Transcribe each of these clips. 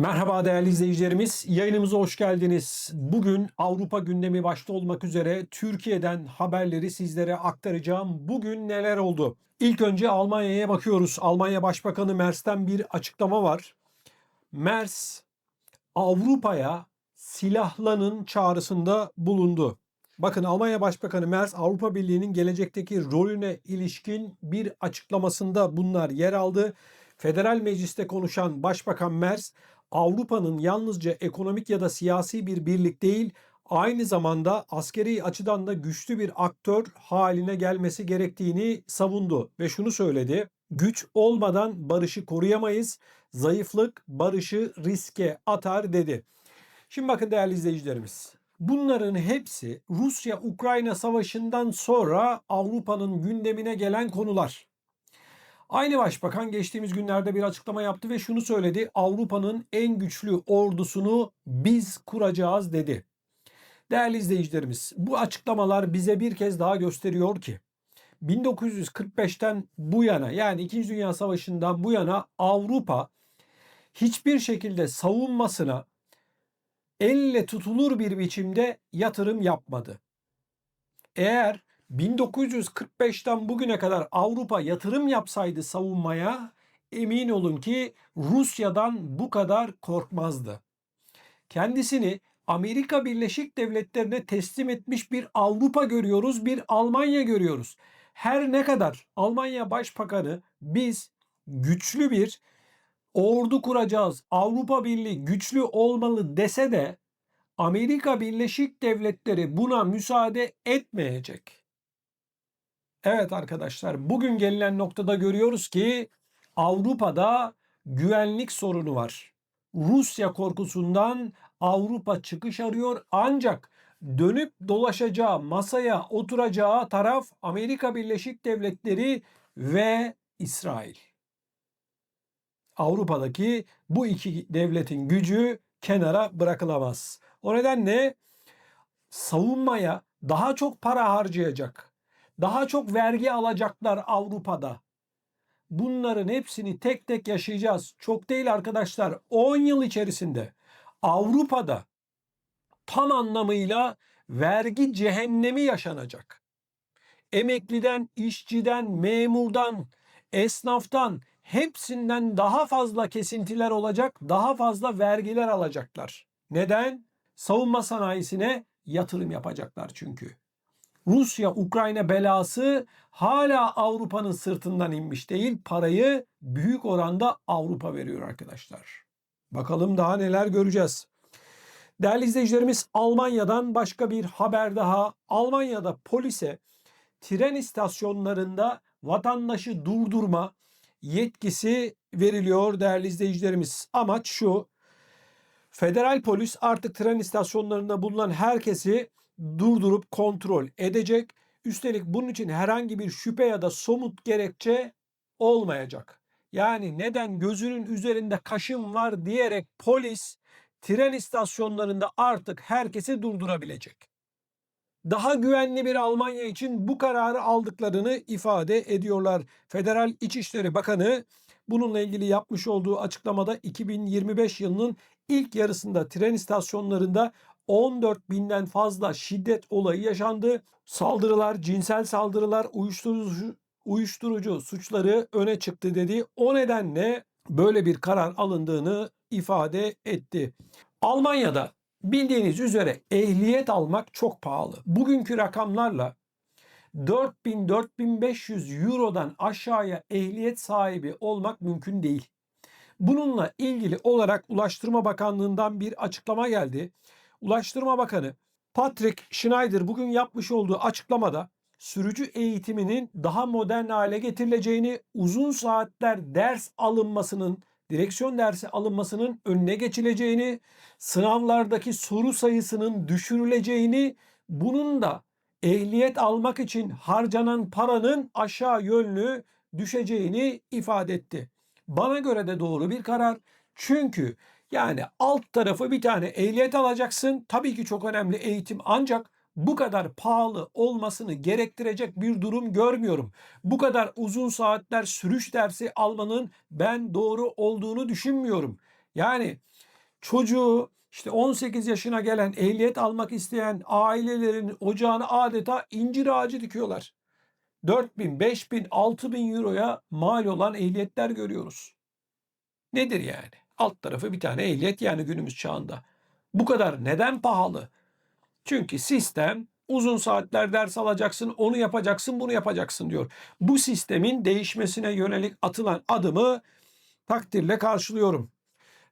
Merhaba değerli izleyicilerimiz. Yayınımıza hoş geldiniz. Bugün Avrupa gündemi başta olmak üzere Türkiye'den haberleri sizlere aktaracağım. Bugün neler oldu? İlk önce Almanya'ya bakıyoruz. Almanya Başbakanı Mers'ten bir açıklama var. Mers Avrupa'ya silahlanın çağrısında bulundu. Bakın Almanya Başbakanı Merz Avrupa Birliği'nin gelecekteki rolüne ilişkin bir açıklamasında bunlar yer aldı. Federal Meclis'te konuşan Başbakan Merz Avrupa'nın yalnızca ekonomik ya da siyasi bir birlik değil, aynı zamanda askeri açıdan da güçlü bir aktör haline gelmesi gerektiğini savundu ve şunu söyledi. Güç olmadan barışı koruyamayız. Zayıflık barışı riske atar dedi. Şimdi bakın değerli izleyicilerimiz. Bunların hepsi Rusya-Ukrayna savaşından sonra Avrupa'nın gündemine gelen konular. Aynı başbakan geçtiğimiz günlerde bir açıklama yaptı ve şunu söyledi. Avrupa'nın en güçlü ordusunu biz kuracağız dedi. Değerli izleyicilerimiz, bu açıklamalar bize bir kez daha gösteriyor ki 1945'ten bu yana yani 2. Dünya Savaşı'ndan bu yana Avrupa hiçbir şekilde savunmasına elle tutulur bir biçimde yatırım yapmadı. Eğer 1945'ten bugüne kadar Avrupa yatırım yapsaydı savunmaya emin olun ki Rusya'dan bu kadar korkmazdı. Kendisini Amerika Birleşik Devletleri'ne teslim etmiş bir Avrupa görüyoruz, bir Almanya görüyoruz. Her ne kadar Almanya Başbakanı biz güçlü bir ordu kuracağız, Avrupa Birliği güçlü olmalı dese de Amerika Birleşik Devletleri buna müsaade etmeyecek. Evet arkadaşlar bugün gelinen noktada görüyoruz ki Avrupa'da güvenlik sorunu var. Rusya korkusundan Avrupa çıkış arıyor ancak dönüp dolaşacağı masaya oturacağı taraf Amerika Birleşik Devletleri ve İsrail. Avrupa'daki bu iki devletin gücü kenara bırakılamaz. O nedenle savunmaya daha çok para harcayacak. Daha çok vergi alacaklar Avrupa'da. Bunların hepsini tek tek yaşayacağız. Çok değil arkadaşlar. 10 yıl içerisinde Avrupa'da tam anlamıyla vergi cehennemi yaşanacak. Emekliden, işçiden, memurdan, esnaftan hepsinden daha fazla kesintiler olacak, daha fazla vergiler alacaklar. Neden? Savunma sanayisine yatırım yapacaklar çünkü. Rusya-Ukrayna belası hala Avrupa'nın sırtından inmiş değil. Parayı büyük oranda Avrupa veriyor arkadaşlar. Bakalım daha neler göreceğiz. Değerli izleyicilerimiz Almanya'dan başka bir haber daha. Almanya'da polise tren istasyonlarında vatandaşı durdurma yetkisi veriliyor değerli izleyicilerimiz. Amaç şu. Federal polis artık tren istasyonlarında bulunan herkesi durdurup kontrol edecek. Üstelik bunun için herhangi bir şüphe ya da somut gerekçe olmayacak. Yani neden gözünün üzerinde kaşın var diyerek polis tren istasyonlarında artık herkesi durdurabilecek. Daha güvenli bir Almanya için bu kararı aldıklarını ifade ediyorlar. Federal İçişleri Bakanı bununla ilgili yapmış olduğu açıklamada 2025 yılının ilk yarısında tren istasyonlarında 14 binden fazla şiddet olayı yaşandı. Saldırılar, cinsel saldırılar, uyuşturucu, uyuşturucu suçları öne çıktı dedi. O nedenle böyle bir karar alındığını ifade etti. Almanya'da bildiğiniz üzere ehliyet almak çok pahalı. Bugünkü rakamlarla 4000-4500 Euro'dan aşağıya ehliyet sahibi olmak mümkün değil. Bununla ilgili olarak Ulaştırma Bakanlığı'ndan bir açıklama geldi. Ulaştırma Bakanı Patrick Schneider bugün yapmış olduğu açıklamada sürücü eğitiminin daha modern hale getirileceğini, uzun saatler ders alınmasının, direksiyon dersi alınmasının önüne geçileceğini, sınavlardaki soru sayısının düşürüleceğini, bunun da ehliyet almak için harcanan paranın aşağı yönlü düşeceğini ifade etti. Bana göre de doğru bir karar. Çünkü yani alt tarafı bir tane ehliyet alacaksın. Tabii ki çok önemli eğitim ancak bu kadar pahalı olmasını gerektirecek bir durum görmüyorum. Bu kadar uzun saatler sürüş dersi almanın ben doğru olduğunu düşünmüyorum. Yani çocuğu işte 18 yaşına gelen ehliyet almak isteyen ailelerin ocağına adeta incir ağacı dikiyorlar. 4 bin, 5 bin, 6 bin euroya mal olan ehliyetler görüyoruz. Nedir yani? Alt tarafı bir tane ehliyet yani günümüz çağında. Bu kadar neden pahalı? Çünkü sistem uzun saatler ders alacaksın, onu yapacaksın, bunu yapacaksın diyor. Bu sistemin değişmesine yönelik atılan adımı takdirle karşılıyorum.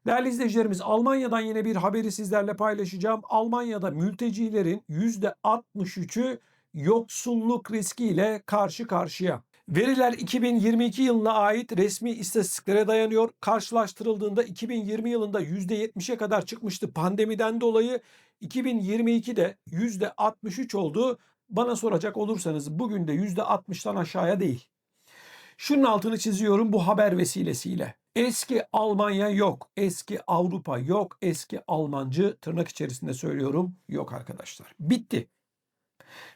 Değerli izleyicilerimiz Almanya'dan yine bir haberi sizlerle paylaşacağım. Almanya'da mültecilerin %63'ü yoksulluk riskiyle karşı karşıya. Veriler 2022 yılına ait resmi istatistiklere dayanıyor. Karşılaştırıldığında 2020 yılında %70'e kadar çıkmıştı pandemiden dolayı. 2022'de %63 oldu. Bana soracak olursanız bugün de %60'tan aşağıya değil. Şunun altını çiziyorum bu haber vesilesiyle. Eski Almanya yok, eski Avrupa yok, eski Almancı tırnak içerisinde söylüyorum yok arkadaşlar. Bitti.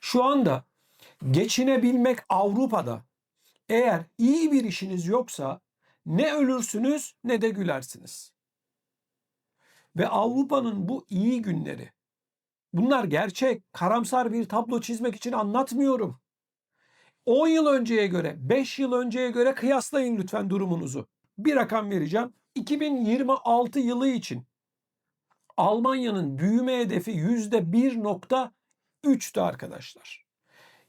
Şu anda geçinebilmek Avrupa'da eğer iyi bir işiniz yoksa ne ölürsünüz ne de gülersiniz. Ve Avrupa'nın bu iyi günleri bunlar gerçek, karamsar bir tablo çizmek için anlatmıyorum. 10 yıl önceye göre, 5 yıl önceye göre kıyaslayın lütfen durumunuzu. Bir rakam vereceğim. 2026 yılı için Almanya'nın büyüme hedefi %1.3'tü arkadaşlar.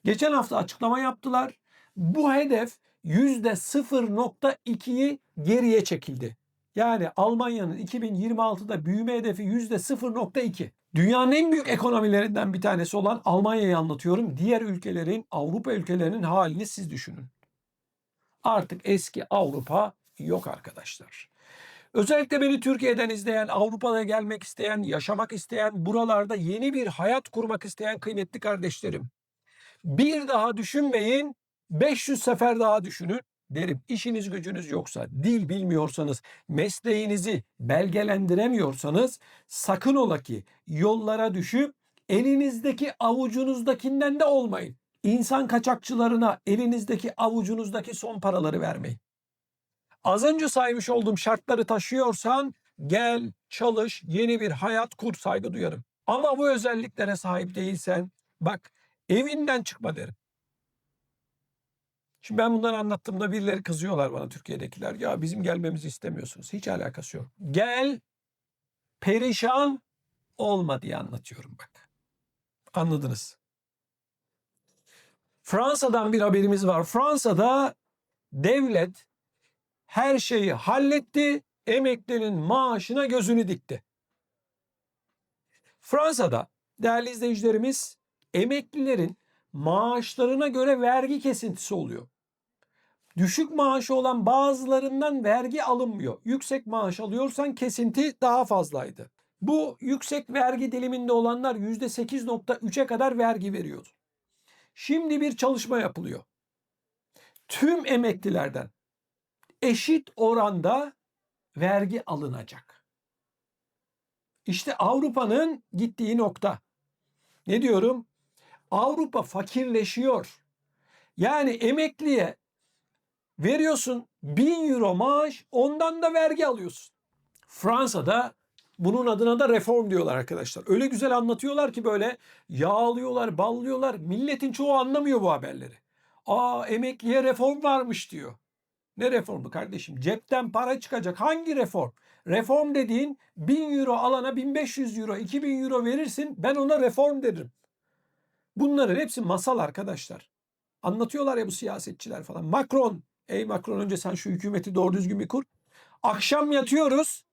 Geçen hafta açıklama yaptılar. Bu hedef %0.2'yi geriye çekildi. Yani Almanya'nın 2026'da büyüme hedefi %0.2. Dünyanın en büyük ekonomilerinden bir tanesi olan Almanya'yı anlatıyorum. Diğer ülkelerin, Avrupa ülkelerinin halini siz düşünün. Artık eski Avrupa yok arkadaşlar. Özellikle beni Türkiye'den izleyen, Avrupa'da gelmek isteyen, yaşamak isteyen, buralarda yeni bir hayat kurmak isteyen kıymetli kardeşlerim. Bir daha düşünmeyin, 500 sefer daha düşünün derim. İşiniz gücünüz yoksa, dil bilmiyorsanız, mesleğinizi belgelendiremiyorsanız sakın ola ki yollara düşüp elinizdeki avucunuzdakinden de olmayın. İnsan kaçakçılarına elinizdeki avucunuzdaki son paraları vermeyin. Az önce saymış olduğum şartları taşıyorsan gel, çalış, yeni bir hayat kur, saygı duyarım. Ama bu özelliklere sahip değilsen bak evinden çıkma derim. Şimdi ben bunları anlattığımda birileri kızıyorlar bana Türkiye'dekiler. Ya bizim gelmemizi istemiyorsunuz. Hiç alakası yok. Gel perişan olma diye anlatıyorum bak. Anladınız. Fransa'dan bir haberimiz var. Fransa'da devlet her şeyi halletti. Emeklinin maaşına gözünü dikti. Fransa'da değerli izleyicilerimiz emeklilerin maaşlarına göre vergi kesintisi oluyor. Düşük maaşı olan bazılarından vergi alınmıyor. Yüksek maaş alıyorsan kesinti daha fazlaydı. Bu yüksek vergi diliminde olanlar %8.3'e kadar vergi veriyordu. Şimdi bir çalışma yapılıyor. Tüm emeklilerden eşit oranda vergi alınacak. İşte Avrupa'nın gittiği nokta. Ne diyorum? Avrupa fakirleşiyor. Yani emekliye veriyorsun 1000 euro maaş ondan da vergi alıyorsun. Fransa'da bunun adına da reform diyorlar arkadaşlar. Öyle güzel anlatıyorlar ki böyle yağlıyorlar, ballıyorlar. Milletin çoğu anlamıyor bu haberleri. Aa emekliye reform varmış diyor. Ne reformu kardeşim? Cepten para çıkacak. Hangi reform? Reform dediğin 1000 euro alana 1500 euro, 2000 euro verirsin. Ben ona reform derim. Bunların hepsi masal arkadaşlar. Anlatıyorlar ya bu siyasetçiler falan. Macron, ey Macron önce sen şu hükümeti doğru düzgün bir kur. Akşam yatıyoruz.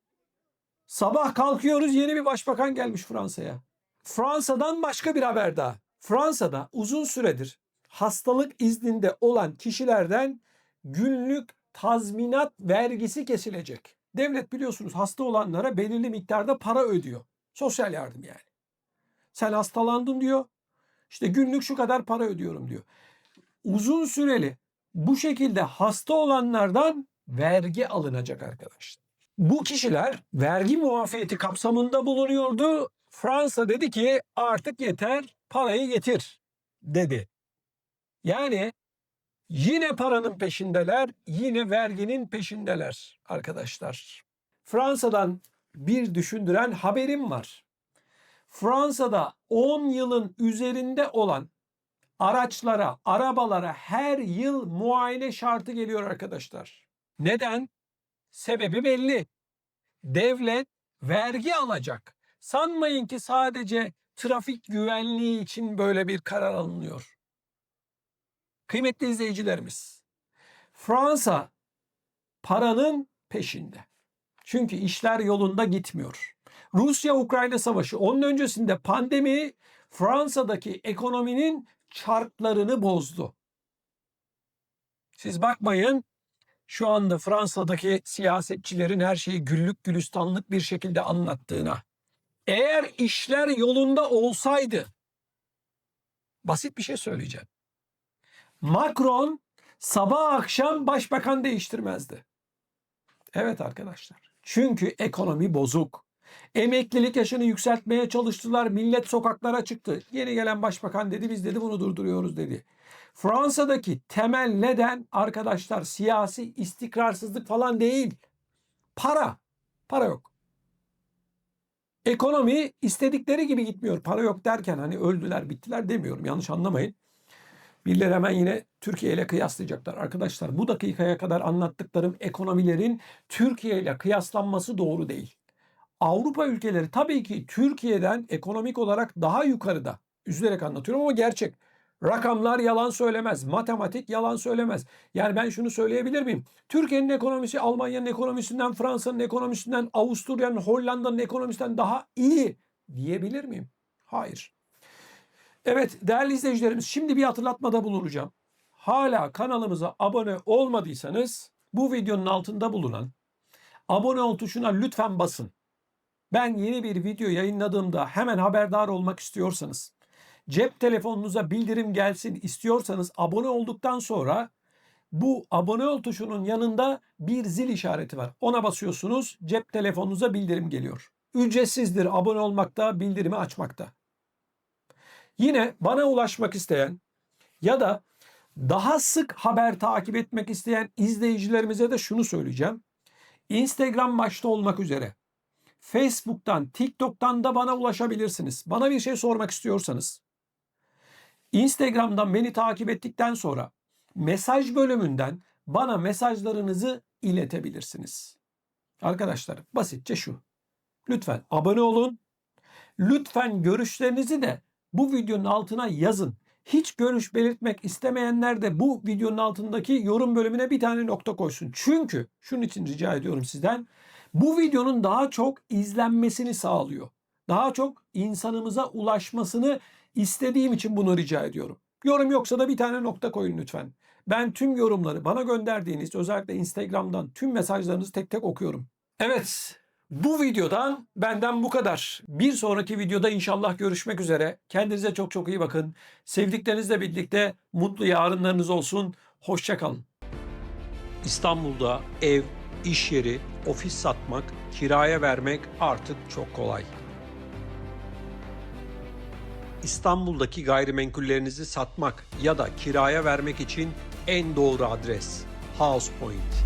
Sabah kalkıyoruz yeni bir başbakan gelmiş Fransa'ya. Fransa'dan başka bir haber daha. Fransa'da uzun süredir hastalık izninde olan kişilerden günlük tazminat vergisi kesilecek. Devlet biliyorsunuz hasta olanlara belirli miktarda para ödüyor. Sosyal yardım yani. Sen hastalandın diyor. İşte günlük şu kadar para ödüyorum diyor. Uzun süreli bu şekilde hasta olanlardan vergi alınacak arkadaşlar. Bu kişiler vergi muafiyeti kapsamında bulunuyordu. Fransa dedi ki artık yeter parayı getir dedi. Yani yine paranın peşindeler, yine verginin peşindeler arkadaşlar. Fransa'dan bir düşündüren haberim var. Fransa'da 10 yılın üzerinde olan araçlara, arabalara her yıl muayene şartı geliyor arkadaşlar. Neden? Sebebi belli. Devlet vergi alacak. Sanmayın ki sadece trafik güvenliği için böyle bir karar alınıyor. Kıymetli izleyicilerimiz, Fransa paranın peşinde. Çünkü işler yolunda gitmiyor. Rusya-Ukrayna savaşı, onun öncesinde pandemi Fransa'daki ekonominin çarklarını bozdu. Siz bakmayın şu anda Fransa'daki siyasetçilerin her şeyi güllük gülistanlık bir şekilde anlattığına. Eğer işler yolunda olsaydı basit bir şey söyleyeceğim. Macron sabah akşam başbakan değiştirmezdi. Evet arkadaşlar. Çünkü ekonomi bozuk. Emeklilik yaşını yükseltmeye çalıştılar. Millet sokaklara çıktı. Yeni gelen başbakan dedi biz dedi bunu durduruyoruz dedi. Fransa'daki temel neden arkadaşlar siyasi istikrarsızlık falan değil. Para. Para yok. Ekonomi istedikleri gibi gitmiyor. Para yok derken hani öldüler bittiler demiyorum. Yanlış anlamayın. Birileri hemen yine Türkiye ile kıyaslayacaklar. Arkadaşlar bu dakikaya kadar anlattıklarım ekonomilerin Türkiye ile kıyaslanması doğru değil. Avrupa ülkeleri tabii ki Türkiye'den ekonomik olarak daha yukarıda. Üzülerek anlatıyorum ama gerçek. Rakamlar yalan söylemez. Matematik yalan söylemez. Yani ben şunu söyleyebilir miyim? Türkiye'nin ekonomisi Almanya'nın ekonomisinden, Fransa'nın ekonomisinden, Avusturya'nın, Hollanda'nın ekonomisinden daha iyi diyebilir miyim? Hayır. Evet değerli izleyicilerimiz şimdi bir hatırlatmada bulunacağım. Hala kanalımıza abone olmadıysanız bu videonun altında bulunan abone ol tuşuna lütfen basın. Ben yeni bir video yayınladığımda hemen haberdar olmak istiyorsanız, cep telefonunuza bildirim gelsin istiyorsanız abone olduktan sonra bu abone ol tuşunun yanında bir zil işareti var. Ona basıyorsunuz cep telefonunuza bildirim geliyor. Ücretsizdir abone olmakta, bildirimi açmakta. Yine bana ulaşmak isteyen ya da daha sık haber takip etmek isteyen izleyicilerimize de şunu söyleyeceğim. Instagram başta olmak üzere Facebook'tan, TikTok'tan da bana ulaşabilirsiniz. Bana bir şey sormak istiyorsanız Instagram'dan beni takip ettikten sonra mesaj bölümünden bana mesajlarınızı iletebilirsiniz. Arkadaşlar basitçe şu. Lütfen abone olun. Lütfen görüşlerinizi de bu videonun altına yazın. Hiç görüş belirtmek istemeyenler de bu videonun altındaki yorum bölümüne bir tane nokta koysun. Çünkü şunun için rica ediyorum sizden. Bu videonun daha çok izlenmesini sağlıyor. Daha çok insanımıza ulaşmasını istediğim için bunu rica ediyorum. Yorum yoksa da bir tane nokta koyun lütfen. Ben tüm yorumları bana gönderdiğiniz özellikle Instagram'dan tüm mesajlarınızı tek tek okuyorum. Evet bu videodan benden bu kadar. Bir sonraki videoda inşallah görüşmek üzere. Kendinize çok çok iyi bakın. Sevdiklerinizle birlikte mutlu yarınlarınız olsun. Hoşçakalın. İstanbul'da ev, iş yeri, ofis satmak, kiraya vermek artık çok kolay. İstanbul'daki gayrimenkullerinizi satmak ya da kiraya vermek için en doğru adres House Point.